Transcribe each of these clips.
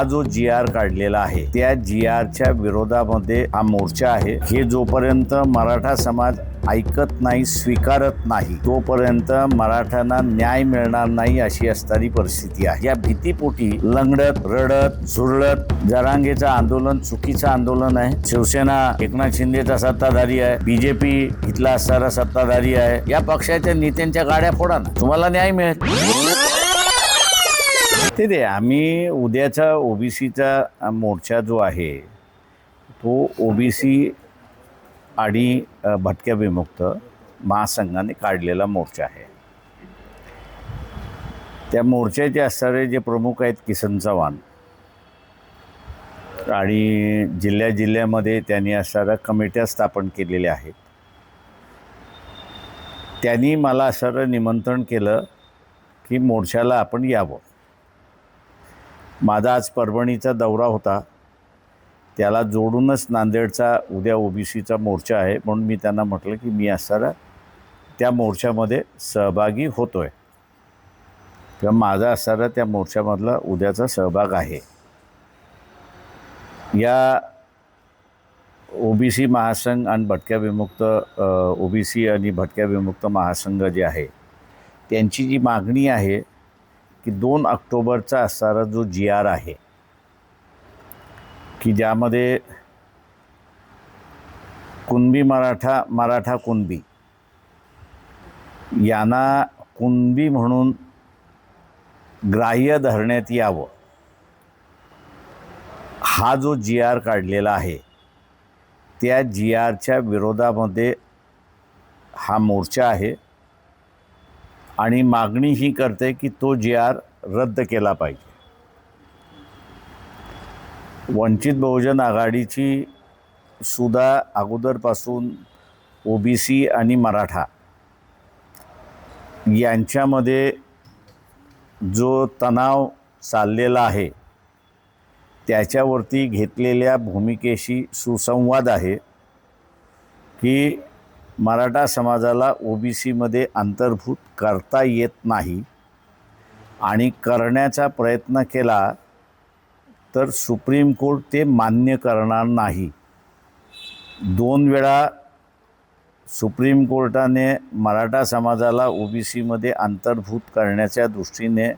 हा जो जी आर काढलेला आहे त्या जी आरच्या विरोधामध्ये हा मोर्चा आहे. हे जोपर्यंत मराठा समाज ऐकत नाही स्वीकारत नाही तोपर्यंत मराठ्यांना न्याय मिळणार नाही अशी असणारी परिस्थिती आहे. या भीतीपोटी लंगडत रडत झुरळत जरांगेचं आंदोलन चुकीचं आंदोलन आहे. शिवसेना एकनाथ शिंदेचा सत्ताधारी आहे. बीजेपी इथला असणारा सत्ताधारी आहे. या पक्षाच्या नेत्यांच्या गाड्या फोडा ना. तुम्हाला न्याय मिळेल. ते दे आम्ही उद्याचा ओबीसीचा मोर्चा जो आहे तो ओबीसी आणि भटक्या विमुक्त महासंघाने काढलेला मोर्चा आहे. त्या मोर्चाचे असणारे जे प्रमुख आहेत किसन चव्हाण आणि जिल्ह्या जिल्ह्यामध्ये त्यांनी असणाऱ्या कमिट्या स्थापन केलेल्या आहेत. त्यांनी मला असणारं निमंत्रण केलं की मोर्चाला आपण यावं. माझा आज परभणीचा दौरा होता. त्याला जोडूनच नांदेडचा उद्या ओबीसीचा मोर्चा आहे म्हणून मी त्यांना म्हटलं की मी असताना त्या मोर्चामध्ये सहभागी होतो आहे किंवा माझा असणारा त्या मोर्चामधला उद्याचा सहभाग आहे. या ओबीसी महासंघ आणि भटक्या विमुक्त ओबीसी आणि भटक्या विमुक्त महासंघ जे आहे त्यांची जी मागणी आहे की दोन ऑक्टोबरचा असणारा जो जी आर आहे की ज्यामध्ये कुणबी मराठा मराठा कुणबी यांना कुणबी म्हणून ग्राह्य धरण्यात यावं हा जो जी आर काढलेला आहे त्या जी आरच्या विरोधामध्ये हा मोर्चा आहे. आणि मागणी ही करते की तो जी आर रद्द केला पाहिजे. वंचित बहुजन आघाडीची सुद्धा अगोदरपासून ओ बी सी आणि मराठा यांच्यामध्ये जो तणाव चाललेला आहे त्याच्यावरती घेतलेल्या भूमिकेशी सुसंवाद आहे की मराठा समाजाला ओबीसीमध्ये अंतर्भूत करता येत नाही आणि करण्याचा प्रयत्न केला तर सुप्रीम कोर्ट ते मान्य करणार नाही. दोन वेळा सुप्रीम कोर्टाने मराठा समाजाला ओबीसीमध्ये अंतर्भूत करण्याच्या दृष्टीने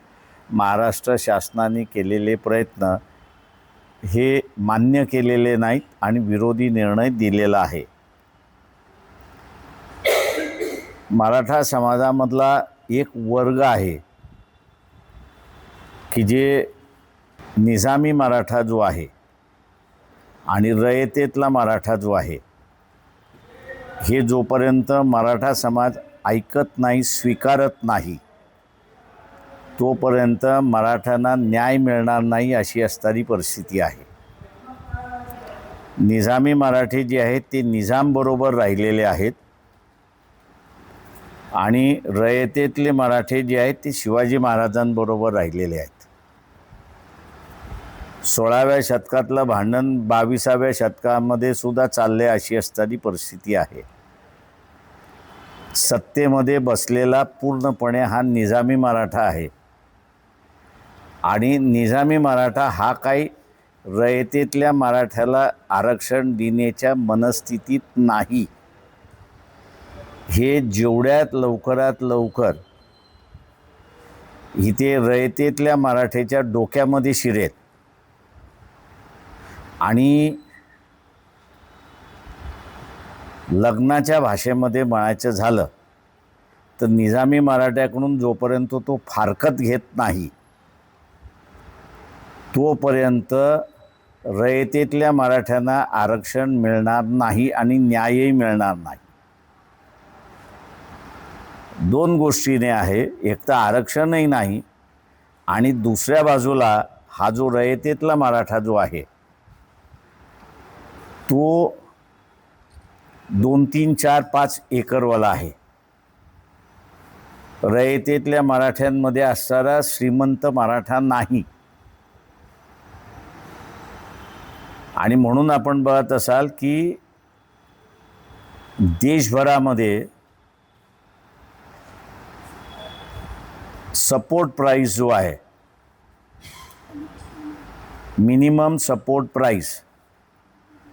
महाराष्ट्र शासनाने केलेले प्रयत्न हे मान्य केलेले नाहीत आणि विरोधी निर्णय दिलेला आहे. मराठा समाजामधला एक वर्ग आहे की जे निजामी मराठा जो आहे आणि रयतेतला मराठा जो आहे हे जोपर्यंत मराठा समाज ऐकत नाही स्वीकारत नाही तोपर्यंत मराठ्यांना न्याय मिळणार नाही अशी असणारी परिस्थिती आहे. निजामी मराठी जे आहेत ते निजामबरोबर राहिलेले आहेत. आणि रयतेतले मराठे जे आहेत ते शिवाजी महाराजांबरोबर राहिलेले आहेत. सोळाव्या शतकातलं भांडण बावीसाव्या शतकामध्ये सुद्धा चालले अशी असणारी परिस्थिती आहे. सत्तेमध्ये बसलेला पूर्णपणे हा निजामी मराठा आहे. आणि निजामी मराठा हा काही रयतेतल्या मराठ्याला आरक्षण देण्याच्या मनस्थितीत नाही. हे जेवढ्यात लवकरात लवकर इथे रयतेतल्या मराठ्याच्या डोक्यामध्ये शिरेत आणि लग्नाच्या भाषेमध्ये म्हणायचं झालं तर निजामी मराठ्याकडून जोपर्यंत तो फारकत घेत नाही तोपर्यंत रयतेतल्या मराठ्यांना आरक्षण मिळणार नाही आणि न्यायही मिळणार नाही. दोन गोष्टीने आहे. एक तर आरक्षणही नाही आणि दुसऱ्या बाजूला हा जो रयतेतला मराठा जो आहे तो दोन तीन चार पाच एकरवाला आहे. रयतेतल्या मराठ्यांमध्ये असणारा श्रीमंत मराठा नाही. आणि म्हणून आपण बघत असाल की देशभरामध्ये सपोर्ट प्राईस जो आहे मिनिमम सपोर्ट प्राईस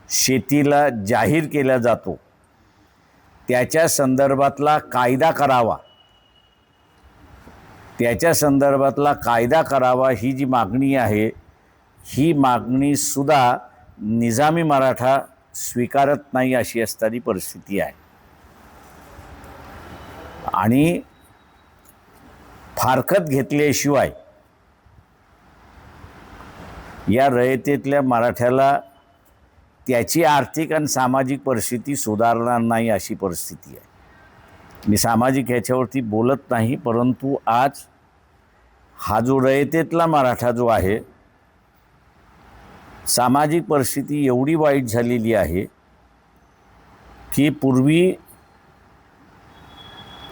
शेतीला जाहीर केला जातो त्याच्या संदर्भातला कायदा करावा. त्याच्या संदर्भातला कायदा करावा ही जी मागणी आहे ही मागणीसुद्धा निजामी मराठा स्वीकारत नाही अशी असणारी परिस्थिती आहे. आणि फारकत घेतल्याशिवाय या रयतेतल्या मराठ्याला त्याची आर्थिक आणि सामाजिक परिस्थिती सुधारणार नाही अशी परिस्थिती आहे. मी सामाजिक ह्याच्यावरती बोलत नाही परंतु आज हा जो रयतेतला मराठा जो आहे सामाजिक परिस्थिती एवढी वाईट झालेली आहे की पूर्वी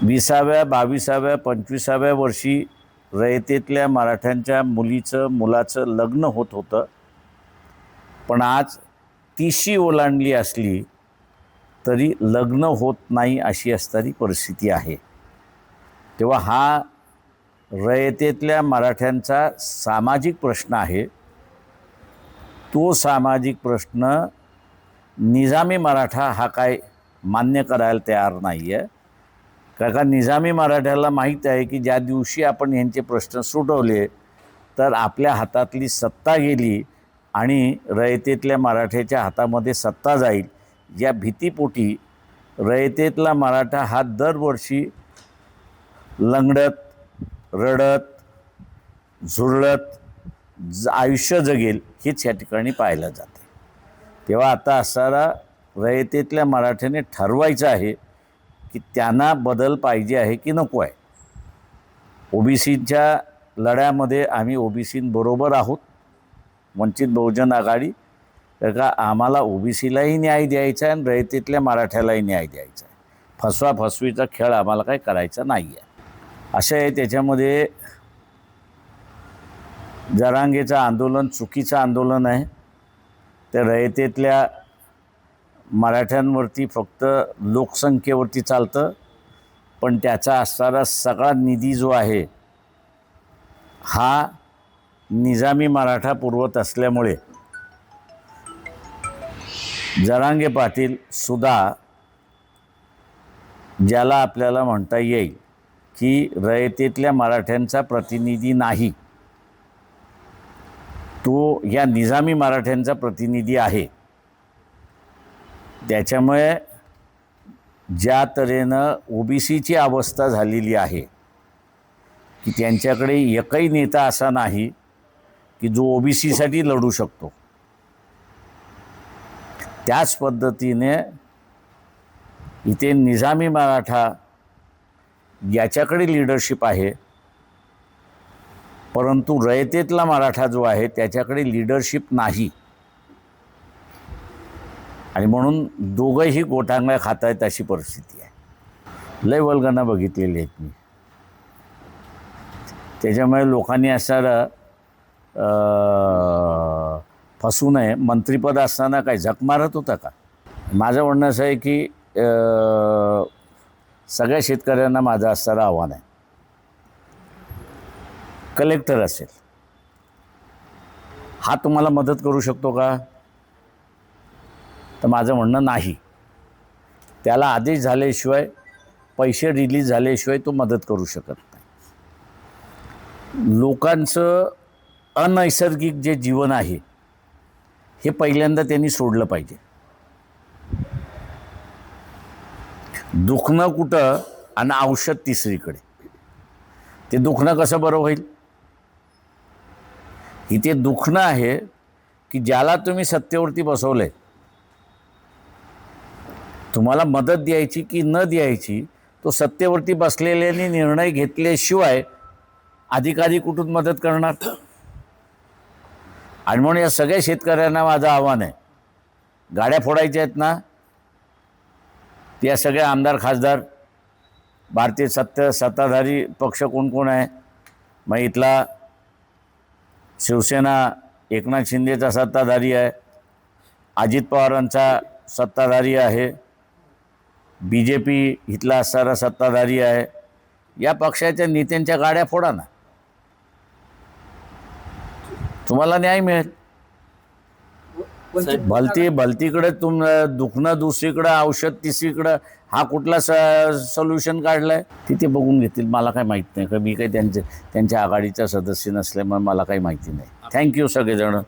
विसाव्या बावीसाव्या पंचवीसाव्या वर्षी रयतेतल्या मराठ्यांच्या मुलीचं मुलाचं लग्न होत होतं. पण आज तिशी ओलांडली असली तरी लग्न होत नाही अशी असणारी परिस्थिती आहे. तेव्हा हा रयतेतल्या मराठ्यांचा सामाजिक प्रश्न आहे. तो सामाजिक प्रश्न निजामी मराठा हा काय मान्य करायला तयार नाही आहे कारण का निजामी मराठ्याला माहीत आहे की ज्या दिवशी आपण यांचे प्रश्न सुटवले तर आपल्या हातातली सत्ता गेली आणि रयतेतल्या मराठ्याच्या हातामध्ये सत्ता जाईल. या भीतीपोटी रयतेतला मराठा हा दरवर्षी लंगडत रडत झुरळत ज आयुष्य जगेल हेच या ठिकाणी पाहायला जाते. तेव्हा आता असणारा रयतेतल्या मराठ्याने ठरवायचं आहे की त्यांना बदल पाहिजे आहे की नको आहे. ओबीसीच्या लढ्यामध्ये आम्ही ओबीसींबरोबर आहोत. वंचित बहुजन आघाडी. तर का आम्हाला ओबीसीलाही न्याय द्यायचा आहे आणि रयतेतल्या मराठ्यालाही न्याय द्यायचा आहे. फसवा फसवीचा खेळ आम्हाला काही करायचा नाही आहे. असं आहे त्याच्यामध्ये जरांगेचं आंदोलन चुकीचं आंदोलन आहे. त्या रयतेतल्या मराठ्यांवरती फक्त लोकसंख्येवरती चालतं पण त्याचा असणारा सगळा निधी जो आहे हा निजामी मराठा पुरवत असल्यामुळे. जरांगे पाटील सुद्धा ज्याला आपल्याला म्हणता येईल की रयतेतल्या मराठ्यांचा प्रतिनिधी नाही तो या निजामी मराठ्यांचा प्रतिनिधी आहे. त्याच्यामुळे ज्या तऱ्हेनं ओबीसीची अवस्था झालेली आहे की त्यांच्याकडे एकही नेता असा नाही की जो ओबीसीसाठी लढू शकतो. त्याच पद्धतीने इथे निजामी मराठा याच्याकडे लिडरशिप आहे. परंतु रयतेतला मराठा जो आहे त्याच्याकडे लिडरशिप नाही. आणि म्हणून दोघंही गोटांगळ्या खात आहेत अशी परिस्थिती आहे. लय वल्गना बघितलेली आहेत मी. त्याच्यामुळे लोकांनी असणारं फसू नये. मंत्रिपद असताना काय झक मारत होता का? माझं म्हणणं असं आहे की सगळ्या शेतकऱ्यांना माझं असणारं आव्हान आहे. कलेक्टर असेल. हा तुम्हाला मदत करू शकतो का? तर माझं म्हणणं नाही. त्याला आदेश झाल्याशिवाय पैसे रिलीज झाल्याशिवाय तो मदत करू शकत नाही. लोकांचं अनैसर्गिक जे जीवन आहे हे पहिल्यांदा त्यांनी सोडलं पाहिजे. दुखणं कुठं आणि औषध तिसरीकडे. ते दुखणं कसं बरं होईल? इथे दुखणं आहे की ज्याला तुम्ही सत्तेवरती आहे तुम्हाला मदत द्यायची की न द्यायची तो सत्तेवरती बसलेल्याने निर्णय घेतल्याशिवाय अधिकारी कुठून मदत करणार? आणि म्हणून या सगळ्या शेतकऱ्यांना माझं आव्हान आहे. गाड्या फोडायच्या आहेत ना? त्या सगळ्या आमदार खासदार भारतीय सत्य सत्ताधारी पक्ष कोण कोण आहे? मग इथला शिवसेना एकनाथ शिंदेचा सत्ताधारी आहे. अजित पवारांचा सत्ताधारी आहे. बी जे पी इथला असणारा सत्ताधारी आहे. या पक्षाच्या नेत्यांच्या गाड्या फोडा ना. तुम्हाला न्याय मिळेल. भलती भलतीकडे तुम दुखणं दुसरीकडं औषध तिसरीकडं हा कुठला सोल्युशन काढलाय? तिथे बघून घेतील. मला काय माहीत नाही. का मी काही त्यांचे त्यांच्या आघाडीचा सदस्य नसल्यामुळे मला काही माहिती नाही. थँक्यू सगळेजण.